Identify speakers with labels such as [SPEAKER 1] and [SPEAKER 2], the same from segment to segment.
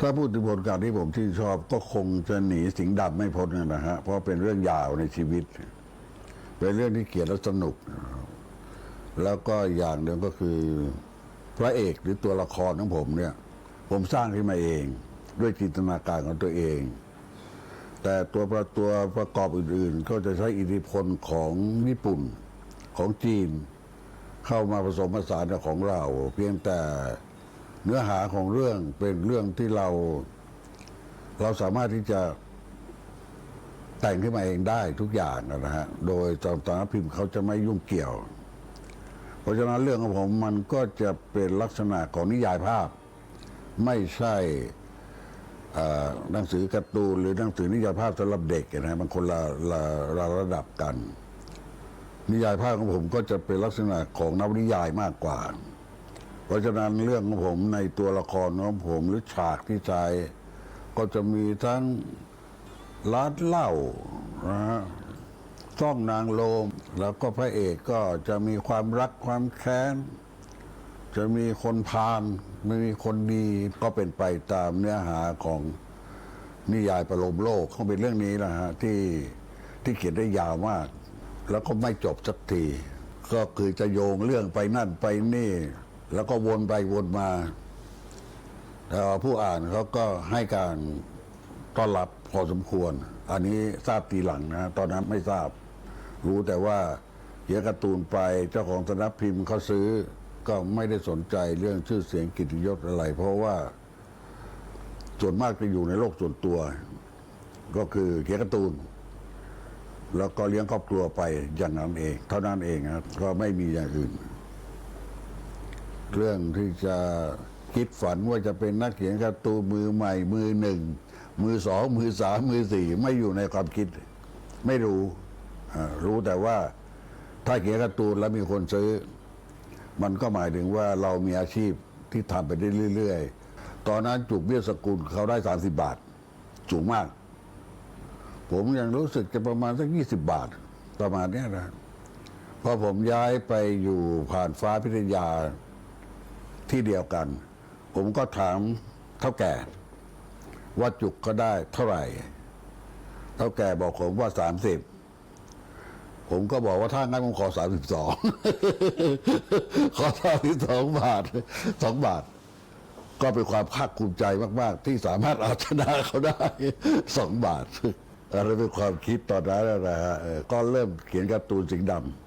[SPEAKER 1] ถ้าพูดถึงผลการที่ผมที่ชอบก็คงจะหนีสิงห์ดำไม่พ้นนะฮะเพราะเป็นเรื่องยาวในชีวิต เป็นเรื่องที่เขียนแล้วสนุก แล้วก็อย่างหนึ่งก็คือ พระเอกหรือตัวละครของผมเนี่ย ผมสร้างขึ้นมาเอง ด้วยจินตนาการของตัวเอง แต่ตัวประตัวประกอบอื่น ๆ ก็จะใช้อิทธิพลของญี่ปุ่นของจีน เข้ามาผสมผสานกับของเรา เพียงแต่ เนื้อหาของเรื่องเป็นเรื่องที่เรา เราสามารถที่จะแต่งขึ้นมาเองได้ทุกอย่างนะฮะ โดยสำนักพิมพ์เขาจะไม่ยุ่งเกี่ยว เพราะฉะนั้นเรื่องของผมมันก็จะเป็นลักษณะของนิยายภาพ ไม่ใช่อ่อหนังสือการ์ตูนหรือหนังสือนิยายภาพสำหรับเด็กนะฮะมันคนละละละระดับกัน นิยายภาพของผมก็จะเป็นลักษณะของนวนิยายมากกว่า เพราะฉะนั้นเรื่องของผมในตัวละครของผมหรือฉากที่ใช้ก็จะมีทั้งร้านเหล้านะฮะซ่องนางโลม แล้วก็พระเอกก็จะมีความรักความแค้น จะมีคนพาลไม่มีคนดีก็เป็นไปตามเนื้อหาของนิยายประโลมโลกเขาเป็นเรื่องนี้นะฮะที่ที่เขียนได้ยาวมาก แล้วก็ไม่จบสักที ก็คือจะโยงเรื่องไปนั่นไปนี่ แล้วก็วนไปวนมาแต่ว่าผู้อ่านเขาก็ให้การต้อนรับพอสมควร อันนี้ทราบทีหลังนะ ตอนนั้นไม่ทราบ รู้แต่ว่าเขียนการ์ตูนไปเจ้าของสนักพิมพ์เขาซื้อก็ไม่ได้สนใจเรื่องชื่อเสียงกิตติยศอะไร เพราะว่าส่วนมากจะอยู่ในโลกส่วนตัว ก็คือเขียนการ์ตูน แล้วก็เลี้ยงครอบครัวไปอย่างนั้นเอง เท่านั้นเองนะก็ไม่มีอย่างอื่น เรื่องที่จะคิดฝันว่าจะเป็นนักเขียนการ์ตูนมือใหม่ มือหนึ่ง มือสองมือสามมือสี่ไม่อยู่ในความคิด ไม่รู้รู้แต่ว่าถ้าเขียนการ์ตูนแล้วมีคนซื้อ มันก็หมายถึงว่าเรามีอาชีพที่ทำไปได้เรื่อย ๆ ตอนนั้นจุกเบี้ยสกุลเขาได้สามสิบบาทสูงมาก ผมยังรู้สึกจะประมาณสักยี่สิบบาท ประมาณนี้นะพอผมย้ายไปอยู่ผ่านฟ้าพิทยา ที่เดียวกัน ผมก็ถามเท่าแก่ ว่าจุกก็ได้เท่าไหร่ เท่าแก่บอกผมว่าสามสิบผมก็บอกว่าถ้างั้นผมขอสามสิบสองขอสามสิบสองบาทสองบาท ก็เป็นความภาคภูมิใจมาก ๆ ที่สามารถเอาชนะเขาได้สองบาทอะไรเป็นความคิดตอนนั้นนะฮะก็เริ่มเขียนการ์ตูนสิงดำ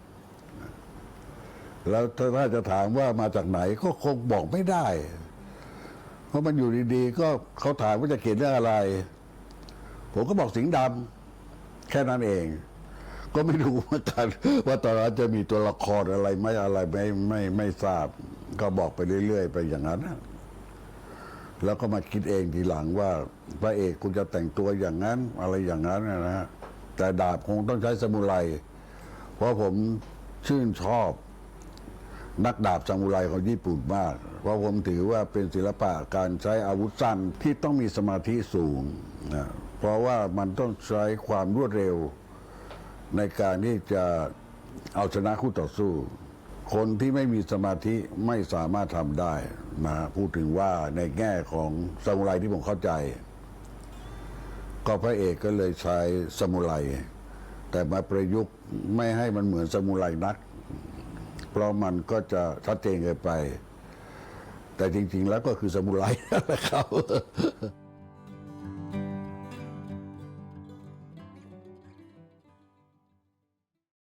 [SPEAKER 1] แล้วถ้าจะถามว่ามาจากไหนก็คงบอกไม่ได้ เพราะมันอยู่ดีๆ ก็เขาถามว่าจะเขียนเรื่องอะไร ผมก็บอกสิงห์ดำแค่นั้นเอง ก็ไม่รู้เหมือนกันว่าตอนนั้นจะมีตัวละครอะไรไม่อะไรไม่ไม่ไม่ทราบ ก็บอกไปเรื่อย ๆ ไปอย่างนั้นแล้วก็มาคิดเองทีหลังว่าพระเอกคุณจะแต่งตัวอย่างนั้น อะไรอย่างนั้นนะฮะแต่ดาบคงต้องใช้สมุไรเพราะผมชื่นชอบ นักดาบซามูไรของญี่ปุ่นมาก เพราะผมถือว่าเป็นศิลปะการใช้อาวุธสั้นที่ต้องมีสมาธิสูงนะเพราะว่ามันต้องใช้ความรวดเร็ว ในการที่จะเอาชนะคู่ต่อสู้ คนที่ไม่มีสมาธิไม่สามารถทำได้นะพูดถึงว่าในแง่ของซามูไรที่ผมเข้าใจ ก็พระเอกก็เลยใช้ซามูไรแต่มาประยุกต์ไม่ให้มันเหมือนซามูไรนัก ราะมันก็จะชัดเจนเกินไป แต่จริง ๆ แล้วก็คือสมุไรนั่นแหละครับ